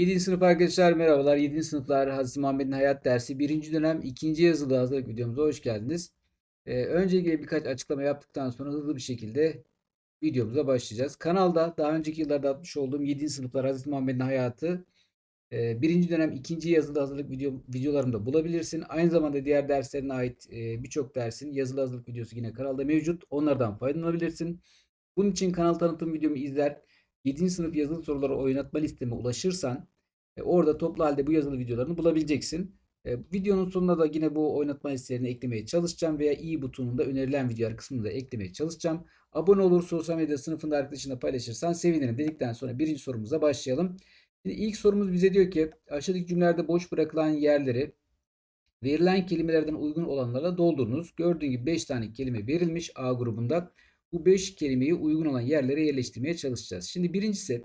7. sınıf arkadaşlar merhabalar. 7. sınıflar Hazreti Muhammed'in hayat dersi 1. dönem 2. yazılı hazırlık videomuza hoş geldiniz. Ee, öncelikle birkaç açıklama yaptıktan sonra hızlı bir şekilde videomuza başlayacağız. Kanalda daha önceki yıllarda atmış olduğum 7. sınıflar Hazreti Muhammed'in hayatı 1. dönem 2. yazılı hazırlık video, videolarımda bulabilirsin. Aynı zamanda diğer derslerine ait e, birçok dersin yazılı hazırlık videosu yine kanalda mevcut. Onlardan faydalanabilirsin. Bunun için kanal tanıtım videomu izler 7. sınıf yazılı soruları oynatma listeme ulaşırsan e, orada toplu halde bu yazılı videolarını bulabileceksin. E, videonun sonuna da yine bu oynatma listelerini eklemeye çalışacağım veya i butonunda önerilen videolar kısmını da eklemeye çalışacağım. Abone olur, sosyal medya sınıfında arkadaşınla paylaşırsan sevinirim dedikten sonra birinci sorumuza başlayalım. Şimdi ilk sorumuz bize diyor ki aşağıdaki cümlelerde boş bırakılan yerleri verilen kelimelerden uygun olanlarla doldurunuz. Gördüğün gibi 5 tane kelime verilmiş A grubunda. Bu 5 kelimeyi uygun olan yerlere yerleştirmeye çalışacağız. Şimdi birincisi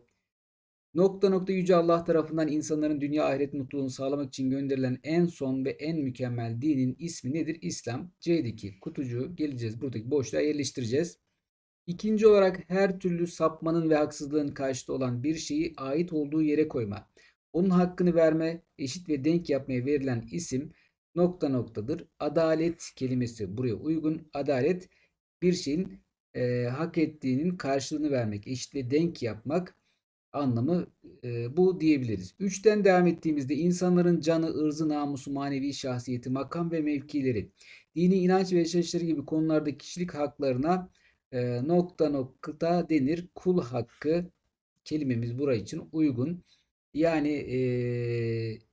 nokta nokta yüce Allah tarafından insanların dünya ahiret mutluluğunu sağlamak için gönderilen en son ve en mükemmel dinin ismi nedir? İslam. C'deki kutucuğu geleceğiz. Buradaki boşluğa yerleştireceğiz. İkinci olarak her türlü sapmanın ve haksızlığın karşıtı olan bir şeyi ait olduğu yere koyma. Onun hakkını verme, eşit ve denk yapmaya verilen isim nokta noktadır. Adalet kelimesi buraya uygun. Adalet bir şeyin e, hak ettiğinin karşılığını vermek, eşit ve denk yapmak anlamı e, bu diyebiliriz. Üçten devam ettiğimizde insanların canı, ırzı, namusu, manevi şahsiyeti, makam ve mevkileri, dini inanç ve yaşayışları gibi konularda kişilik haklarına e, nokta nokta denir. Kul hakkı kelimemiz buraya için uygun. Yani e,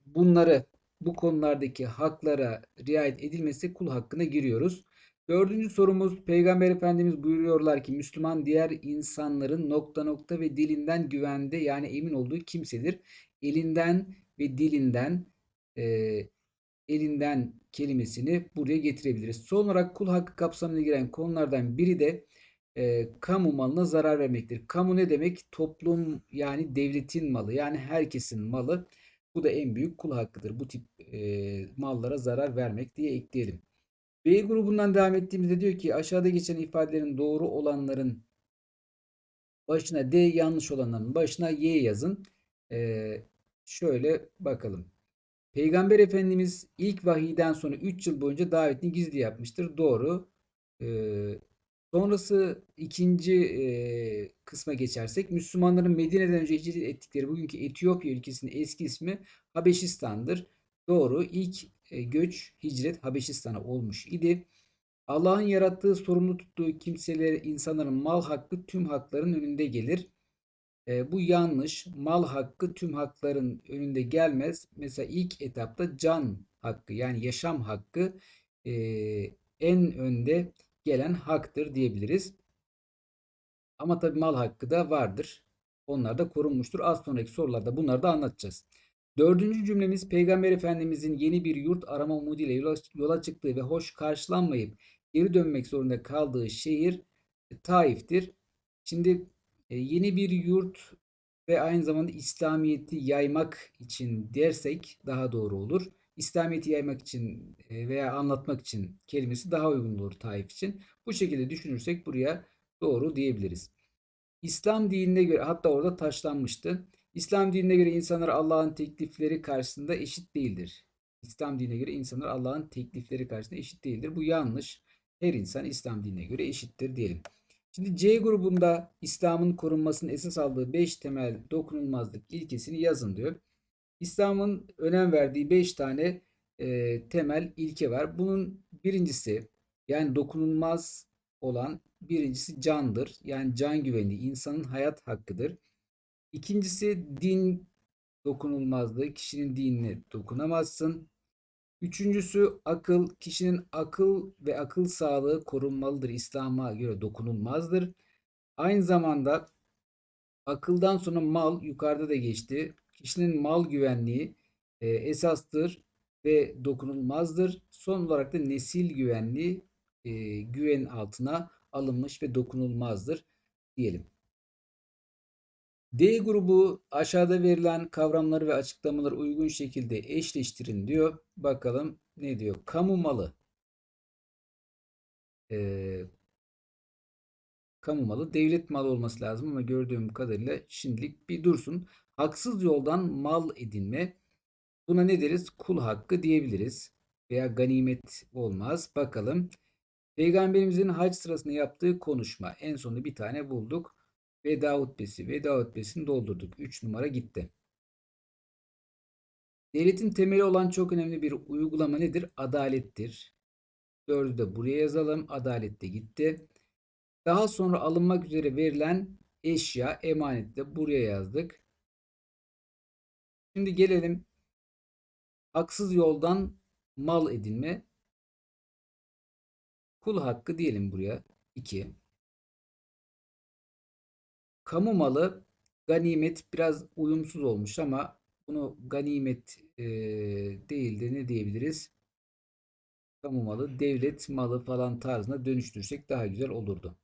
bunları bu konulardaki haklara riayet edilmesi kul hakkına giriyoruz. Dördüncü sorumuz Peygamber Efendimiz buyuruyorlar ki Müslüman diğer insanların nokta nokta ve dilinden güvende yani emin olduğu kimsedir. Elinden ve dilinden e, elinden kelimesini buraya getirebiliriz. Son olarak kul hakkı kapsamına giren konulardan biri de e, kamu malına zarar vermektir. Kamu ne demek? Toplum yani devletin malı yani herkesin malı. Bu da en büyük kul hakkıdır. Bu tip e, mallara zarar vermek diye ekleyelim. B grubundan devam ettiğimizde diyor ki aşağıda geçen ifadelerin doğru olanların başına D yanlış olanların başına Y yazın. Ee, şöyle bakalım. Peygamber Efendimiz ilk vahiyden sonra 3 yıl boyunca davetini gizli yapmıştır. Doğru. Ee, sonrası ikinci e, kısma geçersek Müslümanların Medine'den önce hicret ettikleri bugünkü Etiyopya ülkesinin eski ismi Habeşistan'dır. Doğru. İlk göç, hicret Habeşistan'a olmuş idi. Allah'ın yarattığı, sorumlu tuttuğu kimseler, insanların mal hakkı tüm hakların önünde gelir. E, bu yanlış. Mal hakkı tüm hakların önünde gelmez. Mesela ilk etapta can hakkı yani yaşam hakkı e, en önde gelen haktır diyebiliriz. Ama tabi mal hakkı da vardır. Onlar da korunmuştur. Az sonraki sorularda bunları da anlatacağız. Dördüncü cümlemiz Peygamber Efendimizin yeni bir yurt arama umuduyla yola, çıktığı ve hoş karşılanmayıp geri dönmek zorunda kaldığı şehir e, Taif'tir. Şimdi e, yeni bir yurt ve aynı zamanda İslamiyet'i yaymak için dersek daha doğru olur. İslamiyet'i yaymak için e, veya anlatmak için kelimesi daha uygun olur Taif için. Bu şekilde düşünürsek buraya doğru diyebiliriz. İslam dinine göre hatta orada taşlanmıştı. İslam dinine göre insanlar Allah'ın teklifleri karşısında eşit değildir. İslam dinine göre insanlar Allah'ın teklifleri karşısında eşit değildir. Bu yanlış. Her insan İslam dinine göre eşittir diyelim. Şimdi C grubunda İslam'ın korunmasının esas aldığı 5 temel dokunulmazlık ilkesini yazın diyor. İslam'ın önem verdiği 5 tane e, temel ilke var. Bunun birincisi yani dokunulmaz olan birincisi candır. Yani can güvenliği, insanın hayat hakkıdır. İkincisi din dokunulmazlığı. Kişinin dinine dokunamazsın. Üçüncüsü akıl. Kişinin akıl ve akıl sağlığı korunmalıdır. İslam'a göre dokunulmazdır. Aynı zamanda akıldan sonra mal yukarıda da geçti. Kişinin mal güvenliği e, esastır ve dokunulmazdır. Son olarak da nesil güvenliği e, güven altına alınmış ve dokunulmazdır diyelim. D grubu aşağıda verilen kavramları ve açıklamaları uygun şekilde eşleştirin diyor. Bakalım ne diyor? Kamu malı. Ee, kamu malı devlet malı olması lazım ama gördüğüm kadarıyla şimdilik bir dursun. Haksız yoldan mal edinme. Buna ne deriz? Kul hakkı diyebiliriz. Veya ganimet olmaz. Bakalım. Peygamberimizin hac sırasında yaptığı konuşma. En sonunda bir tane bulduk. Veda hutbesi. Veda hutbesini doldurduk. 3 numara gitti. Devletin temeli olan çok önemli bir uygulama nedir? Adalettir. Dördü de buraya yazalım. Adalet de gitti. Daha sonra alınmak üzere verilen eşya, emanet de buraya yazdık. Şimdi gelelim haksız yoldan mal edinme. Kul hakkı diyelim buraya. 2. Kamu malı ganimet biraz uyumsuz olmuş ama bunu ganimet e, değil de ne diyebiliriz? Kamu malı, devlet malı falan tarzına dönüştürsek daha güzel olurdu.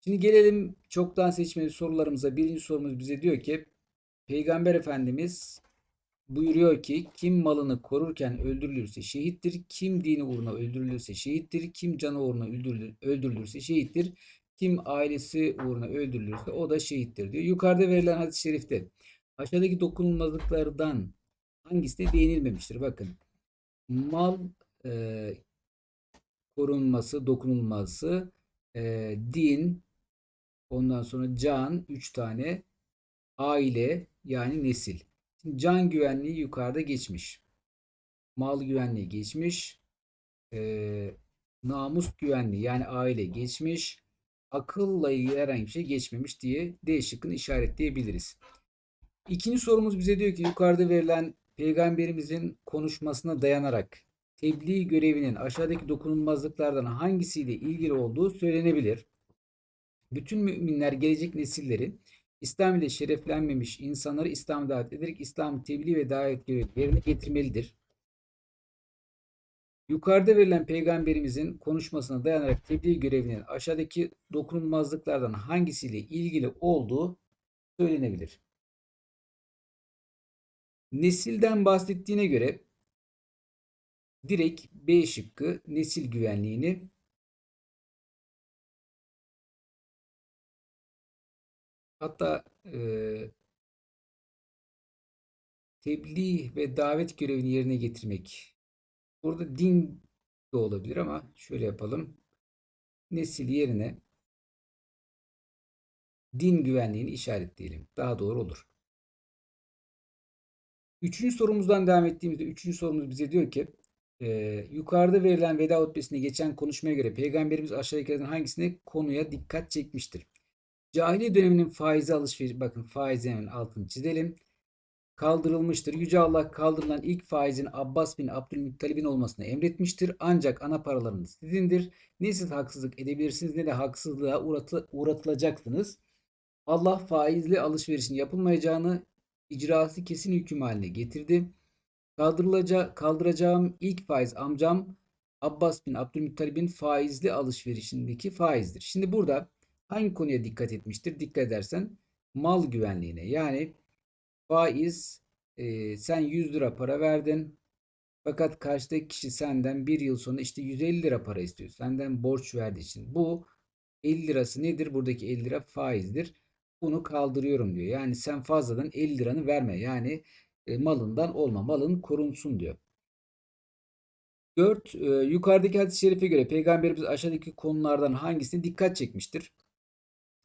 Şimdi gelelim çoktan seçmeli sorularımıza. Birinci sorumuz bize diyor ki Peygamber Efendimiz buyuruyor ki kim malını korurken öldürülürse şehittir, kim dini uğruna öldürülürse şehittir, kim canı uğruna öldürülürse şehittir, kim ailesi uğruna öldürülürse o da şehittir diyor. Yukarıda verilen hadis-i şerifte aşağıdaki dokunulmazlıklardan hangisine değinilmemiştir? Bakın mal e, korunması, dokunulması, e, din, ondan sonra can, üç tane, aile yani nesil. Şimdi can güvenliği yukarıda geçmiş. Mal güvenliği geçmiş. E, namus güvenliği yani aile geçmiş. Akılla ilgili herhangi bir şey geçmemiş diye D şıkkını işaretleyebiliriz. İkinci sorumuz bize diyor ki yukarıda verilen peygamberimizin konuşmasına dayanarak tebliğ görevinin aşağıdaki dokunulmazlıklardan hangisiyle ilgili olduğu söylenebilir. Bütün müminler gelecek nesilleri İslam ile şereflenmemiş insanları İslam davet ederek İslam tebliğ ve davet görevi yerine getirmelidir. Yukarıda verilen peygamberimizin konuşmasına dayanarak tebliğ görevinin aşağıdaki dokunulmazlıklardan hangisiyle ilgili olduğu söylenebilir. Nesilden bahsettiğine göre direkt B şıkkı nesil güvenliğini hatta e, tebliğ ve davet görevini yerine getirmek. Burada din de olabilir ama şöyle yapalım. Nesil yerine din güvenliğini işaretleyelim. Daha doğru olur. Üçüncü sorumuzdan devam ettiğimizde üçüncü sorumuz bize diyor ki e, yukarıda verilen veda hutbesinde geçen konuşmaya göre Peygamberimiz aşağıdakilerden hangisine konuya dikkat çekmiştir? Cahiliye döneminin faizi alışveriş bakın faizin altını çizelim. Kaldırılmıştır. Yüce Allah kaldırılan ilk faizin Abbas bin Abdülmuttalib'in olmasını emretmiştir. Ancak ana paralarınız sizindir. Ne siz haksızlık edebilirsiniz ne de haksızlığa uğratı, uğratılacaksınız. Allah faizli alışverişin yapılmayacağını icrası kesin hüküm haline getirdi. Kaldırılacak, kaldıracağım ilk faiz amcam Abbas bin Abdülmuttalib'in faizli alışverişindeki faizdir. Şimdi burada hangi konuya dikkat etmiştir? Dikkat edersen mal güvenliğine yani faiz e, sen 100 lira para verdin fakat karşıdaki kişi senden bir yıl sonra işte 150 lira para istiyor. Senden borç verdiği için. Bu 50 lirası nedir? Buradaki 50 lira faizdir. Bunu kaldırıyorum diyor. Yani sen fazladan 50 liranı verme. Yani e, malından olma. Malın korunsun diyor. 4. E, yukarıdaki hadis-i şerife göre Peygamberimiz aşağıdaki konulardan hangisine dikkat çekmiştir?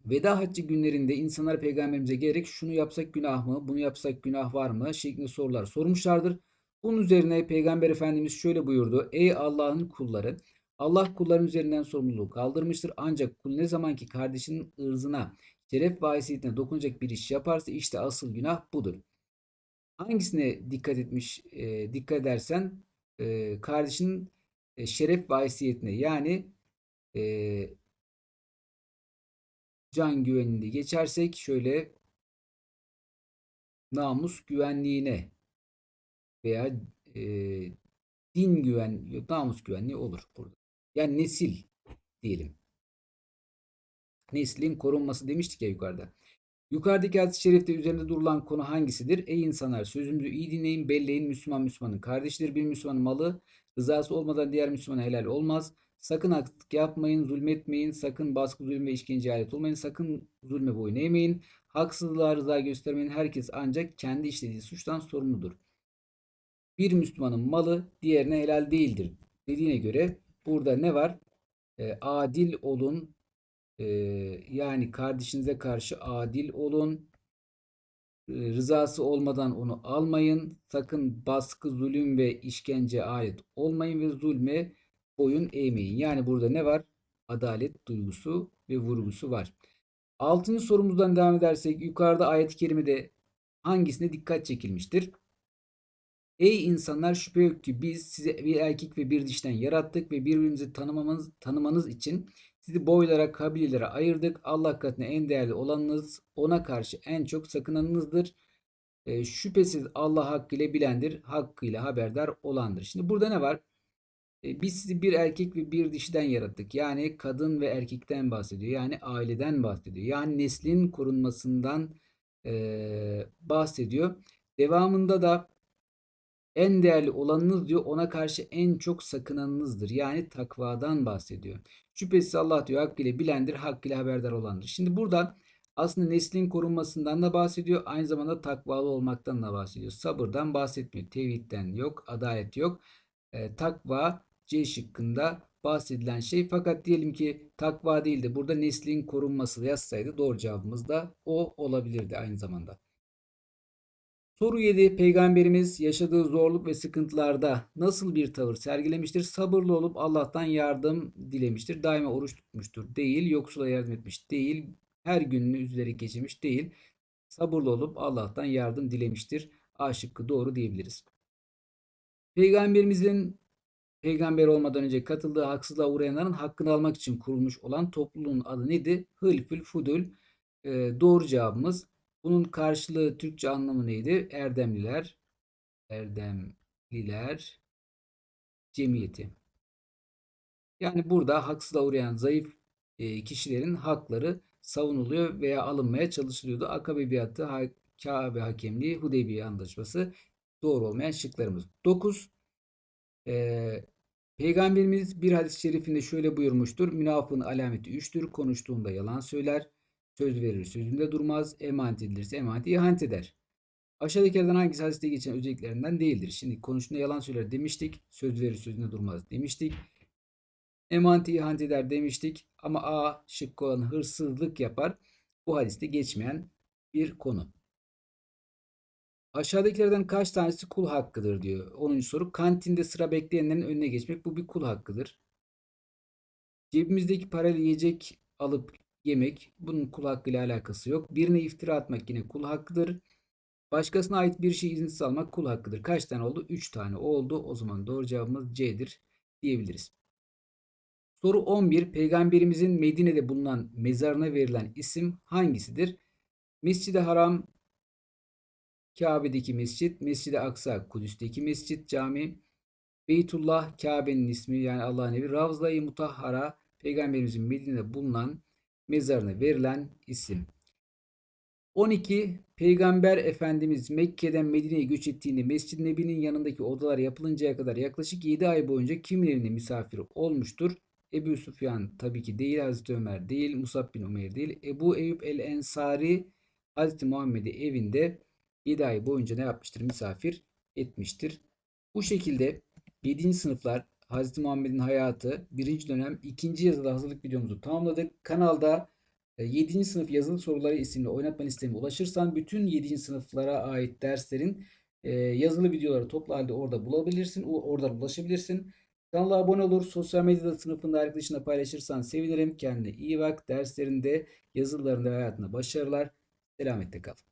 Veda haccı günlerinde insanlar peygamberimize gelerek şunu yapsak günah mı, bunu yapsak günah var mı şeklinde sorular sormuşlardır. Bunun üzerine peygamber efendimiz şöyle buyurdu. Ey Allah'ın kulları Allah kulların üzerinden sorumluluğu kaldırmıştır. Ancak kul ne zaman ki kardeşinin ırzına, şeref ve haysiyetine dokunacak bir iş yaparsa işte asıl günah budur. Hangisine dikkat etmiş, e, dikkat edersen e, kardeşinin e, şeref ve haysiyetine yani e, can güvenliğinde geçersek şöyle namus güvenliğine veya e, din güven namus güvenliği olur burada. Yani nesil diyelim. Neslin korunması demiştik ya yukarıda. Yukarıdaki hadis-i şerifte üzerinde durulan konu hangisidir? Ey insanlar sözümüzü iyi dinleyin, belleyin. Müslüman Müslümanın kardeşidir. Bir Müslümanın malı rızası olmadan diğer Müslümana helal olmaz. Sakın haksızlık yapmayın, zulmetmeyin, sakın baskı, zulüm ve işkenceye alet olmayın, sakın zulme boyun eğmeyin. Haksızlığa rıza göstermeyen herkes ancak kendi işlediği suçtan sorumludur. Bir Müslümanın malı diğerine helal değildir dediğine göre burada ne var? E, adil olun. E, yani kardeşinize karşı adil olun. E, rızası olmadan onu almayın. Sakın baskı, zulüm ve işkence alet olmayın ve zulme boyun eğmeyin. Yani burada ne var? Adalet duygusu ve vurgusu var. Altıncı sorumuzdan devam edersek yukarıda ayet-i kerimede hangisine dikkat çekilmiştir? Ey insanlar şüphe yok ki biz size bir erkek ve bir dişten yarattık ve birbirimizi tanımanız, tanımanız için sizi boylara, kabilelere ayırdık. Allah katına en değerli olanınız, ona karşı en çok sakınanınızdır. E, şüphesiz Allah hakkıyla bilendir, hakkıyla haberdar olandır. Şimdi burada ne var? E, biz sizi bir erkek ve bir dişiden yarattık. Yani kadın ve erkekten bahsediyor. Yani aileden bahsediyor. Yani neslin korunmasından e, bahsediyor. Devamında da en değerli olanınız diyor ona karşı en çok sakınanınızdır. Yani takvadan bahsediyor. Şüphesiz Allah diyor hakkıyla bilendir, hakkıyla haberdar olandır. Şimdi buradan aslında neslin korunmasından da bahsediyor. Aynı zamanda takvalı olmaktan da bahsediyor. Sabırdan bahsetmiyor. Tevhidden yok, adalet yok. E, takva C şıkkında bahsedilen şey. Fakat diyelim ki takva değil de burada neslin korunması yazsaydı doğru cevabımız da o olabilirdi aynı zamanda. Soru 7. Peygamberimiz yaşadığı zorluk ve sıkıntılarda nasıl bir tavır sergilemiştir? Sabırlı olup Allah'tan yardım dilemiştir. Daima oruç tutmuştur. Değil. Yoksula yardım etmiş. Değil. Her gününü üzülerek geçirmiş. Değil. Sabırlı olup Allah'tan yardım dilemiştir. A şıkkı doğru diyebiliriz. Peygamberimizin peygamber olmadan önce katıldığı haksızlığa uğrayanların hakkını almak için kurulmuş olan topluluğun adı neydi? Hılfül Fudul. Ee, doğru cevabımız bunun karşılığı Türkçe anlamı neydi? Erdemliler, Erdemliler Cemiyeti. Yani burada haksızlığa uğrayan zayıf e, kişilerin hakları savunuluyor veya alınmaya çalışılıyordu. Akabe biatı, Kabe hakemliği, Hudeybiye anlaşması doğru olmayan şıklarımız. 9. Ee, Peygamberimiz bir hadis-i şerifinde şöyle buyurmuştur. Münafığın alameti üçtür. Konuştuğunda yalan söyler. Söz verir, sözünde durmaz. Emanet edilirse emaneti ihanet eder. Aşağıdakilerden hangisi hadiste geçen özelliklerinden değildir? Şimdi konuştuğunda yalan söyler demiştik. Söz verir, sözünde durmaz demiştik. Emaneti ihanet eder demiştik. Ama A şıkkı olan hırsızlık yapar. Bu hadiste geçmeyen bir konu. Aşağıdakilerden kaç tanesi kul hakkıdır diyor. 10. soru. Kantinde sıra bekleyenlerin önüne geçmek bu bir kul hakkıdır. Cebimizdeki parayla yiyecek alıp yemek bunun kul hakkıyla alakası yok. Birine iftira atmak yine kul hakkıdır. Başkasına ait bir şey izinsiz almak kul hakkıdır. Kaç tane oldu? 3 tane oldu. O zaman doğru cevabımız C'dir diyebiliriz. Soru 11. Peygamberimizin Medine'de bulunan mezarına verilen isim hangisidir? Mescid-i Haram, Kabe'deki mescit, Mescid-i Aksa, Kudüs'teki mescit, cami, Beytullah, Kabe'nin ismi yani Allah'ın evi, Ravza-i Mutahhara, Peygamberimizin Medine'de bulunan mezarına verilen isim. 12. Peygamber Efendimiz Mekke'den Medine'ye göç ettiğinde Mescid-i Nebi'nin yanındaki odalar yapılıncaya kadar yaklaşık 7 ay boyunca kimlerinin misafiri olmuştur? Ebu Sufyan tabii ki değil, Hazreti Ömer değil, Musab bin Umeyr değil. Ebu Eyüp el-Ensari Hazreti Muhammed'i evinde 7 ay boyunca ne yapmıştır? Misafir etmiştir. Bu şekilde 7. sınıflar Hz. Muhammed'in hayatı 1. dönem 2. yazılı hazırlık videomuzu tamamladık. Kanalda 7. E, sınıf yazılı soruları isimli oynatma listeme ulaşırsan bütün 7. sınıflara ait derslerin e, yazılı videoları toplu halde orada bulabilirsin. Oradan ulaşabilirsin. Kanala abone olur. Sosyal medyada sınıfında arkadaşınla paylaşırsan sevinirim. Kendine iyi bak. Derslerinde, yazılarında ve hayatında başarılar. Selametle kal.